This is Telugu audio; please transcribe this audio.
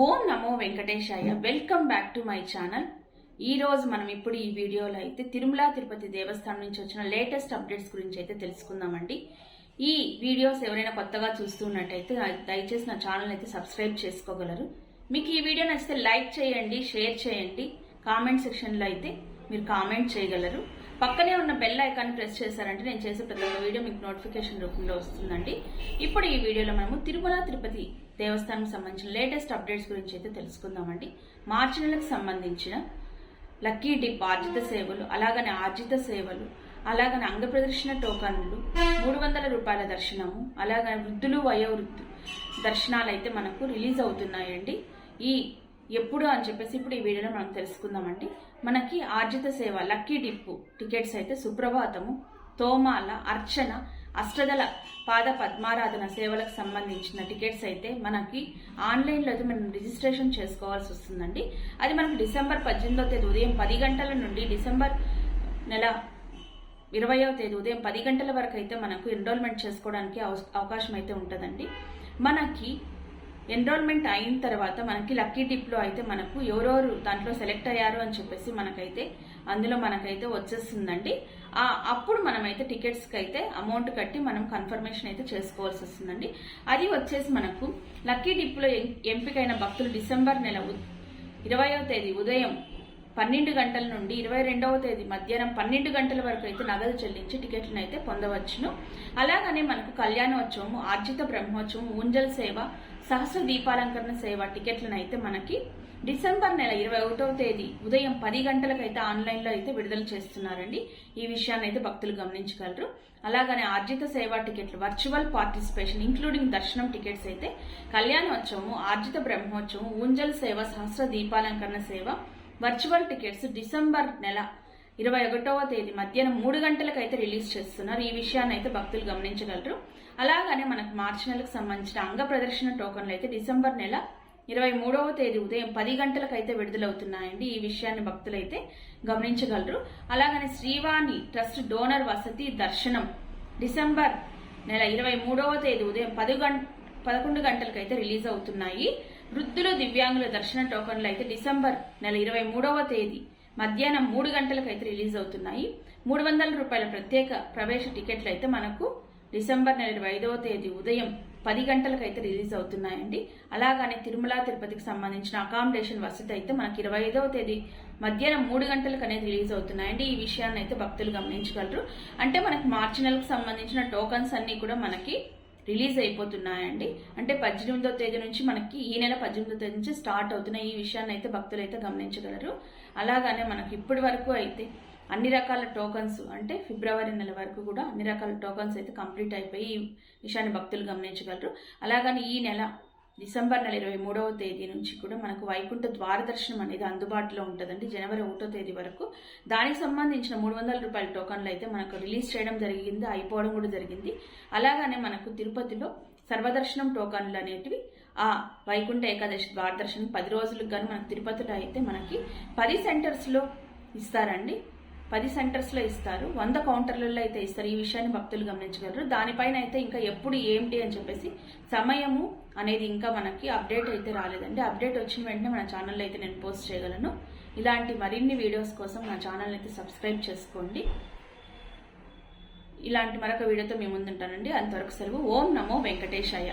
ఓం నమో వెంకటేశాయ. Welcome back to my channel ఈ రోజు మనం ఇప్పుడు ఈ వీడియోలో అయితే తిరుమల తిరుపతి దేవస్థానం నుంచి వచ్చిన లేటెస్ట్ అప్డేట్స్ గురించి అయితే తెలుసుకుందామండి. ఈ వీడియోస్ ఎవరైనా కొత్తగా చూస్తున్నట్టయితే దయచేసి నా ఛానల్ అయితే సబ్స్క్రైబ్ చేసుకోగలరు. మీకు ఈ వీడియో నచ్చితే లైక్ చేయండి షేర్ చేయండి. కామెంట్ సెక్షన్లో అయితే మీరు కామెంట్ చేయగలరు. పక్కనే ఉన్న బెల్ ఐకాన్ ప్రెస్ చేశారంటే నేను చేసే ప్రతి ఒక్క వీడియో మీకు నోటిఫికేషన్ రూపంలో వస్తుందండి. ఇప్పుడు ఈ వీడియోలో మనము తిరుమల తిరుపతి దేవస్థానం సంబంధించిన లేటెస్ట్ అప్డేట్స్ గురించి అయితే తెలుసుకుందామండి. మార్చి నెలకు సంబంధించిన లక్కీ డిప్ ఆర్జిత సేవలు అలాగనే ఆర్జిత సేవలు అలాగనే అంగ ప్రదర్శన టోకన్లు మూడు వందల రూపాయల దర్శనము అలాగనే వృద్ధులు వయోవృద్ధు దర్శనాలు అయితే మనకు రిలీజ్ అవుతున్నాయండి. ఈ ఎప్పుడు అని చెప్పేసి ఇప్పుడు ఈ వీడియోలో మనం తెలుసుకుందామండి. మనకి ఆర్జిత సేవ లక్కీ డిప్పు టికెట్స్ అయితే సుప్రభాతము తోమాల అర్చన అష్టదల పాద పద్మారాధన సేవలకు సంబంధించిన టికెట్స్ అయితే మనకి ఆన్లైన్లో అయితే మనం రిజిస్ట్రేషన్ చేసుకోవాల్సి వస్తుందండి. అది మనకి డిసెంబర్ పద్దెనిమిదో తేదీ ఉదయం పది గంటల నుండి డిసెంబర్ నెల ఇరవయో తేదీ ఉదయం పది గంటల వరకు అయితే మనకు ఎన్రోల్మెంట్ చేసుకోవడానికి అవకాశం అయితే ఉంటుందండి. మనకి ఎన్రోల్మెంట్ అయిన తర్వాత మనకి లక్కీ టిప్లో అయితే మనకు ఎవరెవరు దాంట్లో సెలెక్ట్ అయ్యారు అని చెప్పేసి మనకైతే అందులో మనకైతే వచ్చేస్తుందండి. అప్పుడు మనమైతే టికెట్స్కి అయితే అమౌంట్ కట్టి మనం కన్ఫర్మేషన్ అయితే చేసుకోవాల్సి వస్తుందండి. అది వచ్చేసి మనకు లక్కీ టిప్లో ఎంపికైన భక్తులు డిసెంబర్ నెల ఇరవయో తేదీ ఉదయం పన్నెండు గంటల నుండి ఇరవై రెండవ తేదీ మధ్యాహ్నం పన్నెండు గంటల వరకు అయితే నగదు చెల్లించి టికెట్లను అయితే పొందవచ్చును. అలాగనే మనకు కళ్యాణోత్సవము ఆర్జిత బ్రహ్మోత్సవం ఊంజల్ సేవ సహస్ర దీపాలంకరణ సేవ టికెట్లను అయితే మనకి డిసెంబర్ నెల ఇరవై ఒకటవ తేదీ ఉదయం పది గంటలకైతే ఆన్లైన్లో అయితే విడుదల చేస్తున్నారండి. ఈ విషయాన్ని అయితే భక్తులు గమనించగలరు. అలాగనే ఆర్జిత సేవా టికెట్లు వర్చువల్ పార్టిసిపేషన్ ఇంక్లూడింగ్ దర్శనం టికెట్స్ అయితే కళ్యాణోత్సవము ఆర్జిత బ్రహ్మోత్సవం ఊంజల్ సేవ సహస్ర దీపాలంకరణ సేవ వర్చువల్ టికెట్స్ డిసెంబర్ నెల ఇరవై ఒకటవ తేదీ మధ్యాహ్నం మూడు గంటలకైతే రిలీజ్ చేస్తున్నారు. ఈ విషయాన్ని అయితే భక్తులు గమనించగలరు. అలాగనే మనకు మార్చి నెలకు సంబంధించిన అంగ ప్రదర్శన టోకన్లు అయితే డిసెంబర్ నెల ఇరవై మూడవ తేదీ ఉదయం పది గంటలకైతే విడుదలవుతున్నాయండి. ఈ విషయాన్ని భక్తులైతే గమనించగలరు. అలాగనే శ్రీవాణి ట్రస్ట్ డోనర్ వసతి దర్శనం డిసెంబర్ నెల ఇరవై మూడవ తేదీ ఉదయం పది గంట పదకొండు గంటలకైతే రిలీజ్ అవుతున్నాయి. వృద్ధులు దివ్యాంగుల దర్శన టోకన్లు అయితే డిసెంబర్ నెల ఇరవై మూడవ తేదీ మధ్యాహ్నం మూడు గంటలకు అయితే రిలీజ్ అవుతున్నాయి. మూడు వందల రూపాయల ప్రత్యేక ప్రవేశ టికెట్లు అయితే మనకు డిసెంబర్ నెల ఇరవై ఐదవ తేదీ ఉదయం పది గంటలకు అయితే రిలీజ్ అవుతున్నాయండి. అలాగనే తిరుమల తిరుపతికి సంబంధించిన అకామిడేషన్ వసతి అయితే మనకి ఇరవై ఐదవ తేదీ మధ్యాహ్నం మూడు గంటలకు అనేది రిలీజ్ అవుతున్నాయండి. ఈ విషయాన్ని అయితే భక్తులు గమనించగలరు. అంటే మనకి మార్చి నెలకు సంబంధించిన టోకన్స్ అన్ని కూడా మనకి రిలీజ్ అయిపోతున్నాయండి. అంటే పద్దెనిమిదో తేదీ నుంచి మనకి ఈ నెల పద్దెనిమిదో తేదీ నుంచి స్టార్ట్ అవుతున్నాయి. ఈ విషయాన్ని అయితే భక్తులు అయితే గమనించగలరు. అలాగానే మనకి ఇప్పటి వరకు అయితే అన్ని రకాల టోకన్స్ అంటే ఫిబ్రవరి నెల వరకు కూడా అన్ని రకాల టోకన్స్ అయితే కంప్లీట్ అయిపోయి ఈ విషయాన్ని భక్తులు గమనించగలరు. అలాగని ఈ నెల డిసెంబర్ నెల ఇరవై మూడవ తేదీ నుంచి కూడా మనకు వైకుంఠ ద్వార దర్శనం అనేది అందుబాటులో ఉంటుందండి జనవరి ఒకటో తేదీ వరకు. దానికి సంబంధించిన మూడు వందల రూపాయల టోకన్లు అయితే మనకు రిలీజ్ చేయడం జరిగింది అయిపోవడం కూడా జరిగింది. అలాగనే మనకు తిరుపతిలో సర్వదర్శనం టోకన్లు అనేటివి ఆ వైకుంఠ ఏకాదశి ద్వార దర్శనం పది రోజులకు కానీ మనకు తిరుపతిలో అయితే మనకి పది సెంటర్స్లో ఇస్తారండి. పది సెంటర్స్లో ఇస్తారు. వంద కౌంటర్లలో అయితే ఇస్తారు. ఈ విషయాన్ని భక్తులు గమనించగలరు. దానిపైన అయితే ఇంకా ఎప్పుడు ఏంటి అని చెప్పేసి సమయము అనేది ఇంకా మనకి అప్డేట్ అయితే రాలేదండి. అప్డేట్ వచ్చిన వెంటనే మన ఛానల్లో అయితే నేను పోస్ట్ చేయగలను. ఇలాంటి మరిన్ని వీడియోస్ కోసం నా ఛానల్ అయితే సబ్స్క్రైబ్ చేసుకోండి. ఇలాంటి మరొక వీడియోతో మేము ముందుంటానండి. అంతవరకు సెలవు. ఓం నమో వెంకటేశాయ.